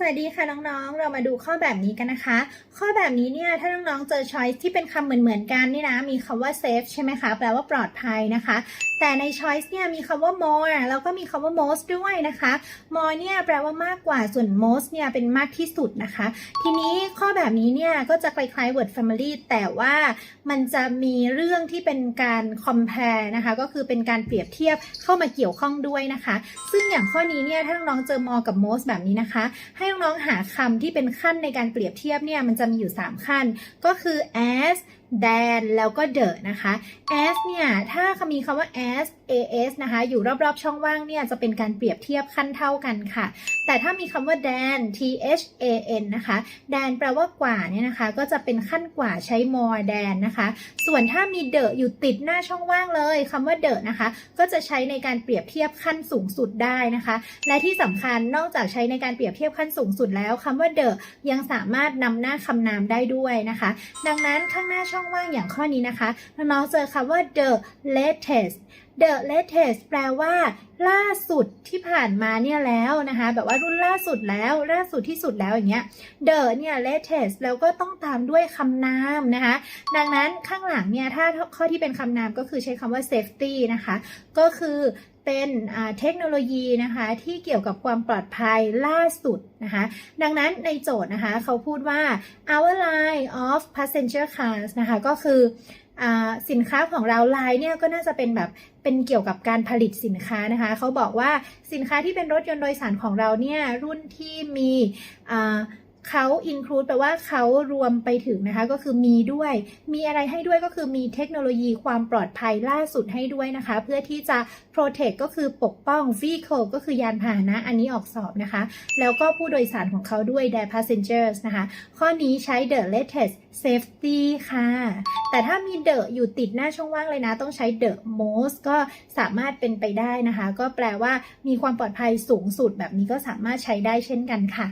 สวัสดีค่ะน้องๆ เรามาดูข้อแบบนี้กันนะคะ ข้อแบบนี้เนี่ยถ้าน้องๆ เจอ choice ที่เป็นคำเหมือนๆกันนี่นะ มีคำว่า safe ใช่ไหมคะ แปลว่าปลอดภัยนะคะ แต่ใน choice เนี่ยมีคำว่า more แล้วก็มีคำว่า most ด้วยนะคะ more เนี่ยแปลว่ามากกว่าส่วน most เนี่ยเป็นมากที่สุดนะคะ ทีนี้ข้อแบบนี้เนี่ยก็จะคล้ายๆ word family แต่ว่ามันจะมีเรื่องที่เป็นการ compare นะคะ ก็คือเป็นการเปรียบเทียบเข้ามาเกี่ยวข้องด้วยนะคะ ซึ่งอย่างข้อนี้เนี่ยถ้าน้องๆ เจอ more กับ most แบบนี้นะคะ ให้น้องๆหาคำที่เป็นขั้นในการเปรียบเทียบเนี่ยมันจะมีอยู่ 3 ขั้น ก็คือ as than แล้วก็ the นะคะ as เนี่ย ถ้ามีคำว่า as as นะคะ อยู่รอบๆช่องว่างเนี่ย จะเป็นการเปรียบเทียบขั้นเท่ากันค่ะ แต่ถ้ามีคำว่า than t h a n นะคะ than แปลว่ากว่าเนี่ยนะคะ ก็จะเป็นขั้นกว่าใช้ more than นะคะ ส่วนถ้ามี the อยู่ติดหน้าช่องว่างเลยคำว่า the นะคะ ก็จะใช้ในการเปรียบเทียบขั้นสูงสุดได้นะคะ และที่สำคัญนอกจากใช้ในการเปรียบเทียบขั้นสูงสุดแล้วคำว่า the ยังสามารถนำหน้าคำนามได้ด้วยนะคะ ดังนั้นข้างหน้าช่องช่องว่างอย่างข้อนี้นะคะน้องๆเจอคำว่า the latest the latest แปลว่า ล่าสุดที่ผ่านมาเนี่ยแล้วนะคะ แบบว่ารุ่นล่าสุดแล้วล่าสุดที่สุดแล้วอย่างเงี้ย the เนี่ย latest แล้วก็ต้องตามด้วยคำนามนะคะ ดังนั้นข้างหลังเนี่ย ถ้าข้อที่เป็นคำนามก็คือใช้คำว่า safety นะคะ ก็คือเป็นเทคโนโลยีนะคะที่เกี่ยวกับความปลอดภัยล่าสุดนะคะดังนั้นในโจทย์นะคะเขาพูดว่า our line of passenger cars นะคะก็คือ สินค้าของเราลายเนี่ยก็น่าจะเป็นแบบเป็นเกี่ยวกับการผลิตสินค้านะคะเขาบอกว่าสินค้าที่เป็นรถยนต์โดยสารของเราเนี่ยรุ่นที่มี เขา include แปลว่าเขารวมไปถึงนะคะ ก็คือมีด้วย มีอะไรให้ด้วยก็คือมีเทคโนโลยีความปลอดภัยล่าสุดให้ด้วยนะคะ เพื่อที่จะ protect ก็คือปกป้อง vehicle ก็คือยานพาหนะ อันนี้ออกสอบนะคะ แล้วก็ผู้โดยสารของเขาด้วย their passengers นะคะ ข้อนี้ใช้ the latest safety ค่ะ แต่ถ้ามี the อยู่ติดหน้าช่องว่างเลยนะ ต้องใช้ the most ก็สามารถเป็นไปได้นะคะ ก็แปลว่ามีความปลอดภัยสูงสุดแบบนี้ก็สามารถใช้ได้เช่นกันค่ะ